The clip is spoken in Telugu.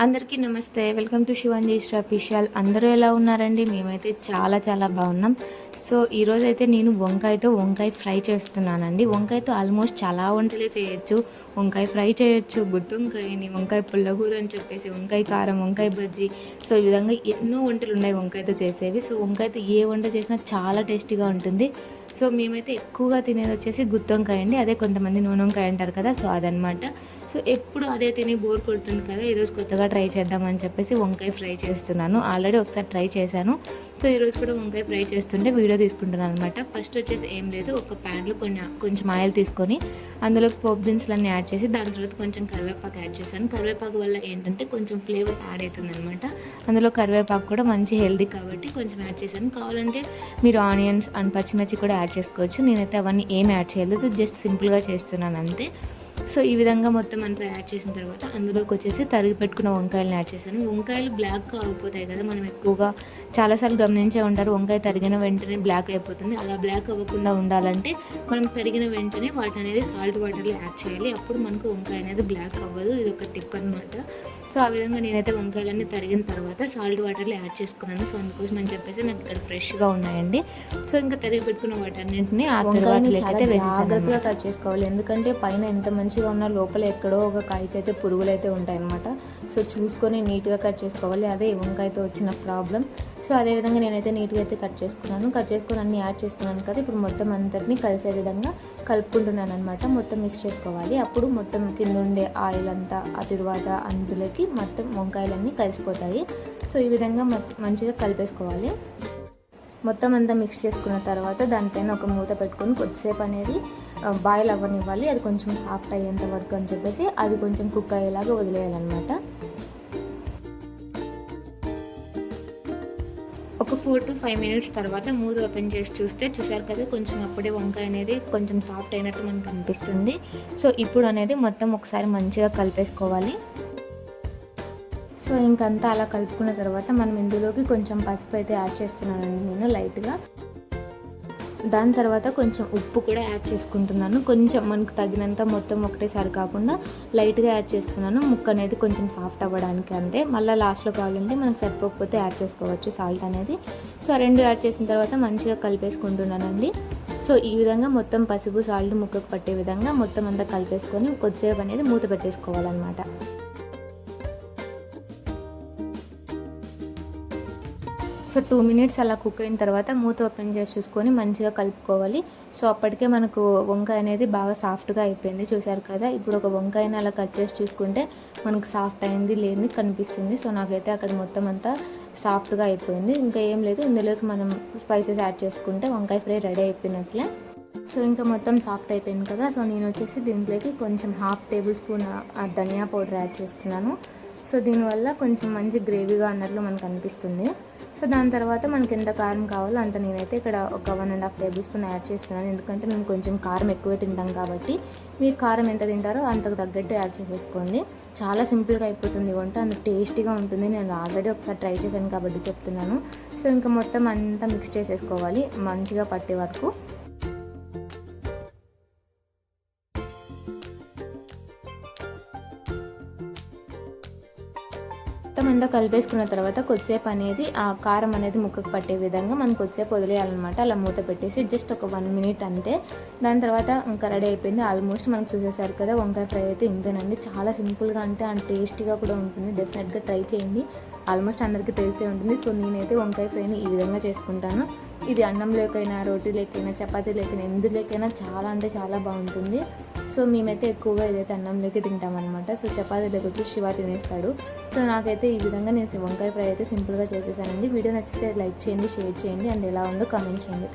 అందరికీ నమస్తే. వెల్కమ్ టు శివాంజీ అఫీషియల్ అందరూ ఎలా ఉన్నారండి? మేమైతే చాలా చాలా బాగున్నాం. సో ఈరోజైతే నేను వంకాయతో వంకాయ ఫ్రై చేస్తున్నానండి. వంకాయతో ఆల్మోస్ట్ చాలా వంటలే చేయొచ్చు. వంకాయ ఫ్రై చేయొచ్చు గుత్తుంకాయని వంకాయ పుల్లగూర అని చెప్పేసి వంకాయ కారం వంకాయ బజ్జీ. సో ఈ విధంగా ఎన్నో వంటలు ఉన్నాయి వంకాయతో చేసేవి. సో వంకాయతో ఏ వంట చేసినా చాలా టేస్టీగా ఉంటుంది. సో మేమైతే ఎక్కువగా తినేది వచ్చేసి గుత్తి వంకాయ అండి. అదే కొంతమంది నూనెంకాయ అంటారు కదా సో అదనమాట సో ఎప్పుడు అదే తిని బోర్ కొడుతుంది కదా ఈరోజు కొత్తగా ట్రై చేద్దామని చెప్పేసి వంకాయ ఫ్రై చేస్తున్నాను. ఆల్రెడీ ఒకసారి ట్రై చేశాను. సో ఈరోజు కూడా వంకాయ ఫ్రై చేస్తుంటే వీడియో తీసుకుంటున్నాను అనమాట ఫస్ట్ వచ్చేసి ఏం లేదు ఒక ప్యాన్లో కొన్ని కొంచెం ఆయిల్ తీసుకొని అందులో పోప్ దినుసులన్నీ యాడ్ చేసి దాని తర్వాత కొంచెం కరివేపాకు యాడ్ చేశాను. కరివేపాకు వల్ల ఏంటంటే కొంచెం ఫ్లేవర్ యాడ్ అవుతుంది అనమాట అందులో కరివేపాకు కూడా మంచి హెల్దీ కాబట్టి కొంచెం యాడ్ చేశాను. కావాలంటే మీరు ఆనియన్స్ అండ్ పచ్చిమిర్చి కూడా యాడ్ చేసుకోవచ్చు. నేనైతే అవన్నీ ఏం యాడ్ చేయలేదు జస్ట్ సింపుల్గా చేస్తున్నాను అంతే. సో ఈ విధంగా మొత్తం అంతా యాడ్ చేసిన తర్వాత అందులోకి వచ్చేసి తరిగి పెట్టుకున్న వంకాయలను యాడ్ చేశాను. వంకాయలు బ్లాక్ అయిపోతాయి కదా మనం ఎక్కువగా చాలాసార్లు గమనించే ఉంటారు వంకాయ తరిగిన వెంటనే బ్లాక్ అయిపోతుంది. అలా బ్లాక్ అవ్వకుండా ఉండాలంటే మనం తరిగిన వెంటనే వాటి అనేది సాల్ట్ వాటర్లో యాడ్ చేయాలి. అప్పుడు మనకు వంకాయ అనేది బ్లాక్ అవ్వదు. ఇది ఒక టిప్ అనమాట సో ఆ విధంగా నేనైతే వంకాయలన్నీ తరిగిన తర్వాత సాల్ట్ వాటర్లో యాడ్ చేసుకున్నాను. సో అందుకోసం అని చెప్పేసి నాకు ఇక్కడ ఫ్రెష్గా ఉన్నాయండి. సో ఇంకా తరిగి పెట్టుకున్న వాటన్నింటిని ఆ తర్వాత అయితే జాగ్రత్తగా కట్ చేసుకోవాలి. ఎందుకంటే పైన ఎంత మంచిగా ఉన్న లోపల ఎక్కడో ఒక కాయకి అయితే పురుగులు అయితే ఉంటాయన్నమాట. సో చూసుకొని నీట్గా కట్ చేసుకోవాలి. అదే వంకాయతో వచ్చిన ప్రాబ్లం. సో అదేవిధంగా నేనైతే నీట్గా అయితే కట్ చేసుకున్నాను. కట్ చేసుకుని అన్ని యాడ్ చేసుకున్నాను కదా ఇప్పుడు మొత్తం అంతటిని కలిసే విధంగా కలుపుకుంటున్నాను అనమాట మొత్తం మిక్స్ చేసుకోవాలి. అప్పుడు మొత్తం కింద ఉండే ఆయిల్ అంతా ఆ తర్వాత అందులోకి మొత్తం వంకాయలన్నీ కలిసిపోతాయి. సో ఈ విధంగా మంచిగా కలిపేసుకోవాలి. మొత్తం అంతా మిక్స్ చేసుకున్న తర్వాత దానిపైన ఒక మూత పెట్టుకొని కొద్దిసేపు అనేది బాయిల్ అవ్వనివ్వాలి. అది కొంచెం సాఫ్ట్ అయ్యేంత వరకు అని చెప్పేసి అది కొంచెం కుక్ అయ్యేలాగా వదిలేయాలన్నమాట. ఒక ఫోర్ టు ఫైవ్ మినిట్స్ తర్వాత మూత ఓపెన్ చేసి చూస్తే చూసారు కదా కొంచెం అప్పుడే వంకాయ అనేది కొంచెం సాఫ్ట్ అయినట్టు మనకు అనిపిస్తుంది. సో ఇప్పుడు అనేది మొత్తం ఒకసారి మంచిగా కలిపేసుకోవాలి. సో ఇంకంతా అలా కలుపుకున్న తర్వాత మనం ఇందులోకి కొంచెం పసుపు అయితే యాడ్ చేస్తున్నానండి నేను లైట్గా. దాని తర్వాత కొంచెం ఉప్పు కూడా యాడ్ చేసుకుంటున్నాను. కొంచెం మనకు తగినంత మొత్తం ఒకటేసారి కాకుండా లైట్గా యాడ్ చేస్తున్నాను. ముక్క అనేది కొంచెం సాఫ్ట్ అవ్వడానికి అంతే. మళ్ళీ లాస్ట్లో కావాలంటే మనకు సరిపోకపోతే యాడ్ చేసుకోవచ్చు సాల్ట్ అనేది. సో రెండు యాడ్ చేసిన తర్వాత మంచిగా కలిపేసుకుంటున్నానండి. సో ఈ విధంగా మొత్తం పసుపు సాల్ట్ ముక్కకు పట్టే విధంగా మొత్తం అంతా కలిపేసుకొని కొద్దిసేపు అనేది మూత పెట్టేసుకోవాలన్నమాట. సో టూ మినిట్స్ అలా కుక్ అయిన తర్వాత మూత ఓపెన్ చేసి చూసుకొని మంచిగా కలుపుకోవాలి. సో అప్పటికే మనకు వంకాయ అనేది బాగా సాఫ్ట్గా అయిపోయింది. చూసారు కదా ఇప్పుడు ఒక వంకాయని అలా కట్ చేసి చూసుకుంటే మనకు సాఫ్ట్ అయింది లేని కనిపిస్తుంది. సో నాకైతే అక్కడ మొత్తం అంతా సాఫ్ట్గా అయిపోయింది. ఇంకా ఏం లేదు ఇందులోకి మనం స్పైసెస్ యాడ్ చేసుకుంటే వంకాయ ఫ్రై రెడీ అయిపోయినట్లే. సో ఇంకా మొత్తం సాఫ్ట్ అయిపోయింది కదా సో నేను వచ్చేసి దీంట్లోకి కొంచెం హాఫ్ టేబుల్ స్పూన్ ధనియా పౌడర్ యాడ్ చేస్తున్నాను. సో దీనివల్ల కొంచెం మంచి గ్రేవీగా అన్నట్లు మనకు అనిపిస్తుంది. సో దాని తర్వాత మనకి ఎంత కారం కావాలో అంత నేనైతే ఇక్కడ ఒక one and half tablespoon add చేస్తున్నాను. ఎందుకంటే మేము కొంచెం కారం ఎక్కువ తింటాం కాబట్టి మీరు కారం ఎంత తింటారో అంతకు తగ్గట్టు యాడ్ చేసేసుకోండి. చాలా సింపుల్గా అయిపోతుంది వంట. అంత టేస్టీగా ఉంటుంది. నేను ఆల్రెడీ ఒకసారి ట్రై చేశాను కాబట్టి చెప్తున్నాను. సో ఇంకా మొత్తం అంతా మిక్స్ చేసేసుకోవాలి. మంచిగా పట్టే వరకు. మొత్తం అంతా కలిపేసుకున్న తర్వాత కొద్దిసేపు అనేది ఆ కారం అనేది ముక్కకు పట్టే విధంగా మనం కొద్దిసేపు వదిలేయాలన్నమాట. అలా మూత పెట్టేసి జస్ట్ ఒక వన్ మినిట్ అంతే. దాని తర్వాత ఇంకా రెడీ అయిపోయింది. ఆల్మోస్ట్ మనం చూసేసారు కదా వంకాయ ఫ్రై అయితే ఇంతేనండి. చాలా సింపుల్గా అంటే అండ్ టేస్టీగా కూడా ఉంటుంది. డెఫినెట్గా ట్రై చేయండి. ఆల్మోస్ట్ అందరికీ తెలిసే ఉంటుంది. సో నేనైతే వంకాయ ఫ్రైని ఈ విధంగా చేసుకుంటాను. ఇది అన్నం లేకైనా రోటీ లేకైనా చపాతీ లేకైనా ఎందు లేకైనా చాలా అంటే చాలా బాగుంటుంది. సో మేమైతే ఎక్కువగా ఇదైతే అన్నం లేక తింటామన్నమాట. సో చపాతీ లేకొచ్చి శివ తినేస్తాడు. సో నాకైతే ఈ విధంగా నేను వంకాయ ఫ్రై అయితే సింపుల్గా చేసేసానండి. వీడియో నచ్చితే లైక్ చేయండి షేర్ చేయండి అండ్ ఎలా ఉందో కామెంట్ చేయండి.